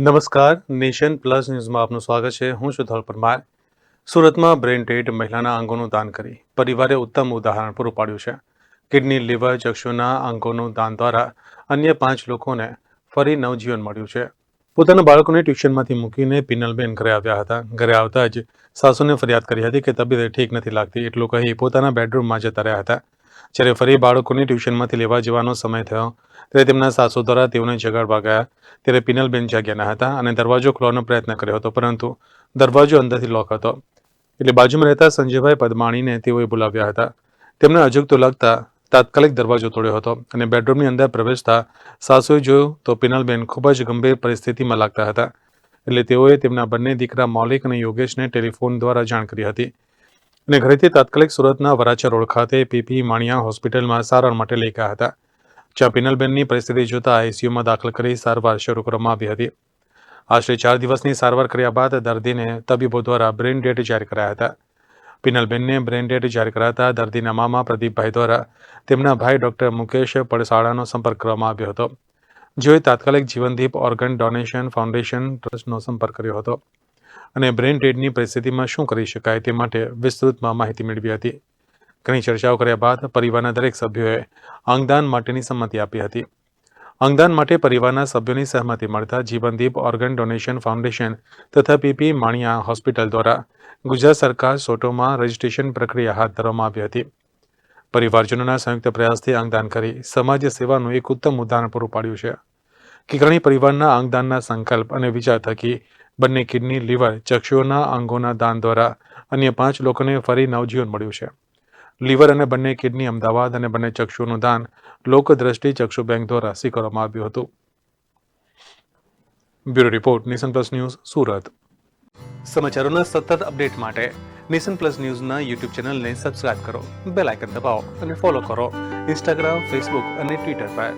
નમસ્કાર, nation plus ન્યૂઝમાં આપનું સ્વાગત છે. હું છું ધોલ પરમાર. સુરતમાં બ્રેન ડેડ મહિલાના અંગોનું દાન કરી પરિવારે ઉત્તમ ઉદાહરણ પૂરું પાડ્યું છે. કિડની, લીવર, ચક્ષુના અંગોનું દાન દ્વારા અન્ય પાંચ લોકોને ફરી નવજીવન મળ્યું છે. પોતાના બાળકોને ટ્યુશનમાંથી મૂકીને પિનલબેન ઘરે આવ્યા હતા. ઘરે આવતા જ સાસુને ફરિયાદ કરી હતી કે તબિયત ઠીક નથી લાગતી, એટલું કહી પોતાના બેડરૂમમાં જતા રહ્યા હતા. જ્યારે ફરી બાળકોને ટ્યુશનમાંથી લેવા જવાનો સમય થયો, ત્યારે તેમના સાસુ દ્વારા તેઓને જગાડવા ગયા ત્યારે પિનલબેન જાગ્યા ન હતા અને દરવાજો ખોલવાનો પ્રયત્ન કર્યો હતો, પરંતુ દરવાજો અંદરથી લોક હતો. એટલે બાજુમાં રહેતા સંજયભાઈ પદમાણીને તેઓએ બોલાવ્યા હતા. તેમને અજુગતું લાગતા તાત્કાલિક દરવાજો તોડ્યો હતો અને બેડરૂમની અંદર પ્રવેશતા સાસુએ જોયું તો પિનલબેન ખૂબ જ ગંભીર પરિસ્થિતિમાં લાગતા હતા. એટલે તેઓએ તેમના બંને દીકરા મૌલિક અને યોગેશને ટેલિફોન દ્વારા જાણ કરી હતી. અને ઘરેથી તાત્કાલિક સુરતના વરાછા રોડ ખાતે પીપી માણિયા હોસ્પિટલમાં સારવાર માટે લઈ ગયા હતા. જ્યાં પિનલબેનની પરિસ્થિતિ જોતા આઈસીયુમાં દાખલ કરી સારવાર શરૂ કરવામાં આવી હતી. આશરે ચાર દિવસની સારવાર કર્યા બાદ દર્દીને તબીબો દ્વારા બ્રેન ડેડ જાહેર કરાયા હતા. પિનલબેનને બ્રેન ડેડ જાહેર કરાતા દર્દીના મામા પ્રદીપભાઈ દ્વારા તેમના ભાઈ ડોક્ટર મુકેશ પડસાળાનો સંપર્ક કરવામાં આવ્યો હતો, જેઓએ તાત્કાલિક જીવનદીપ ઓર્ગન ડોનેશન ફાઉન્ડેશન ટ્રસ્ટનો સંપર્ક કર્યો હતો. અને બ્રેન ડેડની પરિસ્થિતિમાં શું કરી શકાય તે માટે વિસ્તૃતમાં માહિતી મેળવી હતી. ઘણી ચર્ચાઓ કર્યા બાદ પરિવારના દરેક સભ્યોએ અંગદાન માટેની સંમતિ આપી હતી. અંગદાન માટે પરિવારના સભ્યોની સહમતિ મળતા જીવનદીપ ઓર્ગન ડોનેશન ફાઉન્ડેશન તથા પીપી માણિયા હોસ્પિટલ દ્વારા ગુજરાત સરકાર સોટોમાં રજીસ્ટ્રેશન પ્રક્રિયા હાથ ધરવામાં આવી હતી. પરિવારજનોના સંયુક્ત પ્રયાસથી અંગદાન કરી સમાજ સેવાનું એક ઉત્તમ ઉદાહરણ પૂરું પાડ્યું છે. કિકરણી પરિવારના અંગદાનના સંકલ્પ અને વિચાર થકી બંને કિડની, લીવર, ચક્ષુઓના અંગોના દાન દ્વારા અન્ય પાંચ લોકોને ફરી નવજીવન મળ્યું છે. લીવર અને બંને કિડની અમદાવાદ અને બંને ચક્ષુઓનું દાન લોકદ્રષ્ટિ ચક્ષુ બેંક દ્વારા સ્વીકારવામાં આવ્યું હતું. Bureau report, nation plus news, Surat. સમાચારોના સતત અપડેટ માટે નેશન પ્લસ ન્યૂઝના યુટ્યુબ ચેનલને સબસ્ક્રાઇબ કરો, બેલ આઇકન દબાવો અને ફોલો કરો. ઇન્સ્ટાગ્રામ, ફેસબુક અને ટ્વિટર પર.